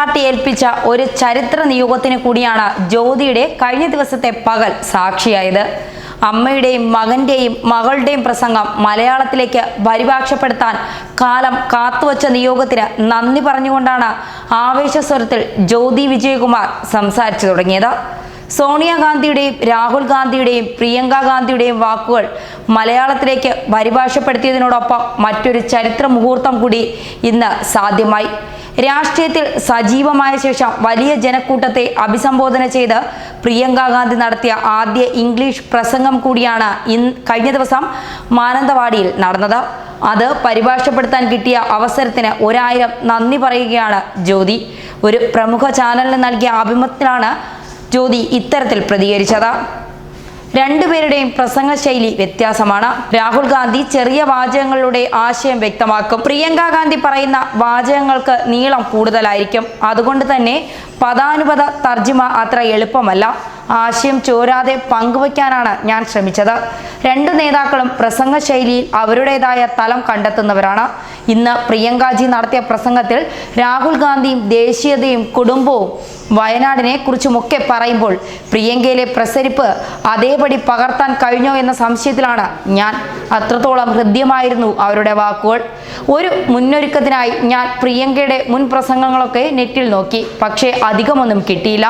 Party ഏൽപ്പിച്ച ഒരു ചരിത്ര നിയോഗത്തിന് കൂടിയാണ് ജ്യോതിയുടെ കഴിഞ്ഞ ദിവസത്തെ പകൽ സാക്ഷിയായത്. അമ്മയുടെയും മകന്റെയും മകളുടെയും പ്രസംഗം മലയാളത്തിലേക്ക് പരിഭാഷപ്പെടുത്താൻ കാലം കാത്തുവച്ച നിയോഗത്തിന് നന്ദി പറഞ്ഞുകൊണ്ടാണ് ആവേശസ്വരത്തിൽ ജ്യോതി വിജയകുമാർ സംസാരിച്ചു തുടങ്ങിയത്. സോണിയാഗാന്ധിയുടെയും രാഹുൽ ഗാന്ധിയുടെയും പ്രിയങ്ക ഗാന്ധിയുടെയും വാക്കുകൾ മലയാളത്തിലേക്ക് പരിഭാഷപ്പെടുത്തിയതിനോടൊപ്പം മറ്റൊരു ചരിത്ര മുഹൂർത്തം കൂടി ഇന്ന് സാധ്യമായി. രാഷ്ട്രീയത്തിൽ സജീവമായ ശേഷം വലിയ ജനക്കൂട്ടത്തെ അഭിസംബോധന ചെയ്ത് പ്രിയങ്ക ഗാന്ധി നടത്തിയ ആദ്യ ഇംഗ്ലീഷ് പ്രസംഗം കൂടിയാണ് ഇന്ന് കഴിഞ്ഞ ദിവസം മാനന്തവാടിയിൽ നടന്നത്. അത് പരിഭാഷപ്പെടുത്താൻ കിട്ടിയ അവസരത്തിന് ഒരായിരം നന്ദി പറയുകയാണ് ജ്യോതി. ഒരു പ്രമുഖ ചാനലിന് നൽകിയ അഭിമുഖത്തിലാണ് ജ്യോതി ഇത്തരത്തിൽ പ്രതികരിച്ചത്. രണ്ടുപേരുടെയും പ്രസംഗ ശൈലി വ്യത്യാസമാണ്. രാഹുൽ ഗാന്ധി ചെറിയ വാചകങ്ങളുടെ ആശയം വ്യക്തമാക്കും. പ്രിയങ്ക ഗാന്ധി പറയുന്ന വാചകങ്ങൾക്ക് നീളം കൂടുതലായിരിക്കും. അതുകൊണ്ട് തന്നെ പദാനുപത തർജിമ അത്ര എളുപ്പമല്ല. ആശയം ചോരാതെ പങ്കുവയ്ക്കാനാണ് ഞാൻ ശ്രമിച്ചത്. രണ്ടു നേതാക്കളും പ്രസംഗ ശൈലിയിൽ അവരുടേതായ തലം കണ്ടെത്തുന്നവരാണ്. ഇന്ന് പ്രിയങ്കാജി നടത്തിയ പ്രസംഗത്തിൽ രാഹുൽ ഗാന്ധിയും ദേശീയതയും കുടുംബവും വയനാടിനെ കുറിച്ചുമൊക്കെ പറയുമ്പോൾ പ്രിയങ്കയിലെ പ്രസരിപ്പ് അതേപടി പകർത്താൻ കഴിഞ്ഞോ എന്ന സംശയത്തിലാണ് ഞാൻ. അത്രത്തോളം ഹൃദ്യമായിരുന്നു അവരുടെ വാക്കുകൾ. ഒരു മുന്നൊരുക്കത്തിനായി ഞാൻ പ്രിയങ്കയുടെ മുൻ പ്രസംഗങ്ങളൊക്കെ നെറ്റിൽ നോക്കി. പക്ഷേ അധികമൊന്നും കിട്ടിയില്ല.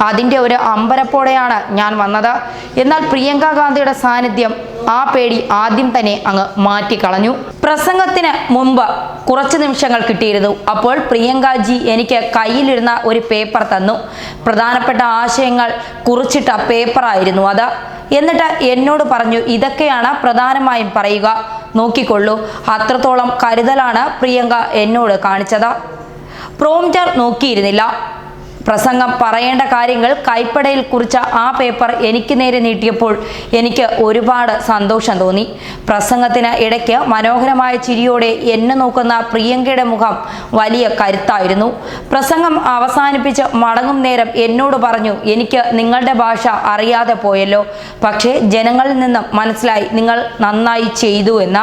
അതിന്റെ ഒരു അമ്പരപ്പോടെയാണ് ഞാൻ വന്നത്. എന്നാൽ പ്രിയങ്ക ഗാന്ധിയുടെ സാന്നിധ്യം ആ പേടി ആദ്യം തന്നെ അങ്ങ് മാറ്റിക്കളഞ്ഞു. പ്രസംഗത്തിന് മുമ്പ് കുറച്ച് നിമിഷങ്ങൾ കിട്ടിയിരുന്നു. അപ്പോൾ പ്രിയങ്കാജി എനിക്ക് കയ്യിലിരുന്ന ഒരു പേപ്പർ തന്നു. പ്രധാനപ്പെട്ട ആശയങ്ങൾ കുറിച്ചിട്ട പേപ്പറായിരുന്നു അത്. എന്നിട്ട് എന്നോട് പറഞ്ഞു ഇതൊക്കെയാണ് പ്രധാനമായും പറയുക. നോക്കിക്കൊള്ളൂ. അത്രത്തോളം കരുതലാണ് പ്രിയങ്ക എന്നോട് കാണിച്ചത്. പ്രോംറ്റർ നോക്കിയിരുന്നില്ല. പ്രസംഗം പറയേണ്ട കാര്യങ്ങൾ കൈപ്പടയിൽ കുറിച്ച ആ പേപ്പർ എനിക്ക് നേരെ നീട്ടിയപ്പോൾ എനിക്ക് ഒരുപാട് സന്തോഷം തോന്നി. പ്രസംഗത്തിന് ഇടയ്ക്ക് മനോഹരമായ ചിരിയോടെ എന്നെ നോക്കുന്ന പ്രിയങ്കയുടെ മുഖം വലിയ കരുത്തായിരുന്നു. പ്രസംഗം അവസാനിപ്പിച്ച് മടങ്ങും നേരം എന്നോട് പറഞ്ഞു എനിക്ക് നിങ്ങളുടെ ഭാഷ അറിയാതെ പോയല്ലോ. പക്ഷേ ജനങ്ങളിൽ നിന്നും മനസ്സിലായി നിങ്ങൾ നന്നായി ചെയ്തു എന്ന.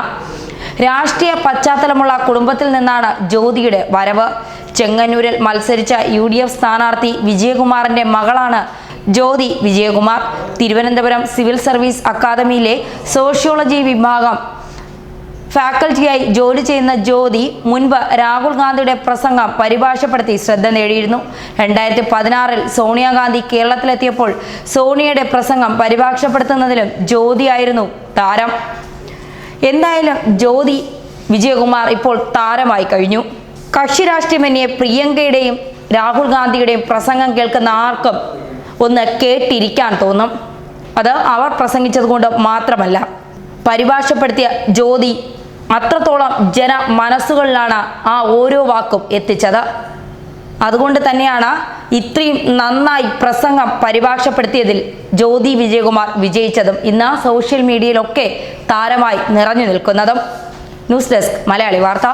രാഷ്ട്രീയ പശ്ചാത്തലമുള്ള കുടുംബത്തിൽ നിന്നാണ് ജ്യോതിയുടെ വരവ്. ചെങ്ങന്നൂരിൽ മത്സരിച്ച യു ഡി എഫ് സ്ഥാനാർത്ഥി വിജയകുമാറിന്റെ മകളാണ് ജ്യോതി വിജയകുമാർ. തിരുവനന്തപുരം സിവിൽ സർവീസ് അക്കാദമിയിലെ സോഷ്യോളജി വിഭാഗം ഫാക്കൽറ്റിയായി ജോലി ചെയ്യുന്ന ജ്യോതി മുൻപ് രാഹുൽ ഗാന്ധിയുടെ പ്രസംഗം പരിഭാഷപ്പെടുത്തി ശ്രദ്ധ നേടിയിരുന്നു. രണ്ടായിരത്തി പതിനാറിൽ സോണിയാഗാന്ധി കേരളത്തിലെത്തിയപ്പോൾ സോണിയയുടെ പ്രസംഗം പരിഭാഷപ്പെടുത്തുന്നതിലും ജ്യോതിയായിരുന്നു താരം. എന്തായാലും ജ്യോതി വിജയകുമാർ ഇപ്പോൾ താരമായി കഴിഞ്ഞു. കക്ഷി രാഷ്ട്രീയമന്യെ പ്രിയങ്കയുടെയും രാഹുൽ ഗാന്ധിയുടെയും പ്രസംഗം കേൾക്കുന്ന ആർക്കും ഒന്ന് കേട്ടിരിക്കാൻ തോന്നും. അത് അവർ പ്രസംഗിച്ചത് കൊണ്ട് മാത്രമല്ല പരിഭാഷപ്പെടുത്തിയ ജ്യോതി അത്രത്തോളം ജന മനസ്സുകളിലാണ് ആ ഓരോ വാക്കും എത്തിച്ചത്. അതുകൊണ്ട് തന്നെയാണ് ഇത്രയും നന്നായി പ്രസംഗം പരിഭാഷപ്പെടുത്തിയതിൽ ജ്യോതി വിജയകുമാർ വിജയിച്ചതും ഇന്ന് സോഷ്യൽ മീഡിയയിലൊക്കെ താരമായി നിറഞ്ഞു നിൽക്കുന്നതും. ന്യൂസ് ഡെസ്ക് മലയാളി വാർത്ത.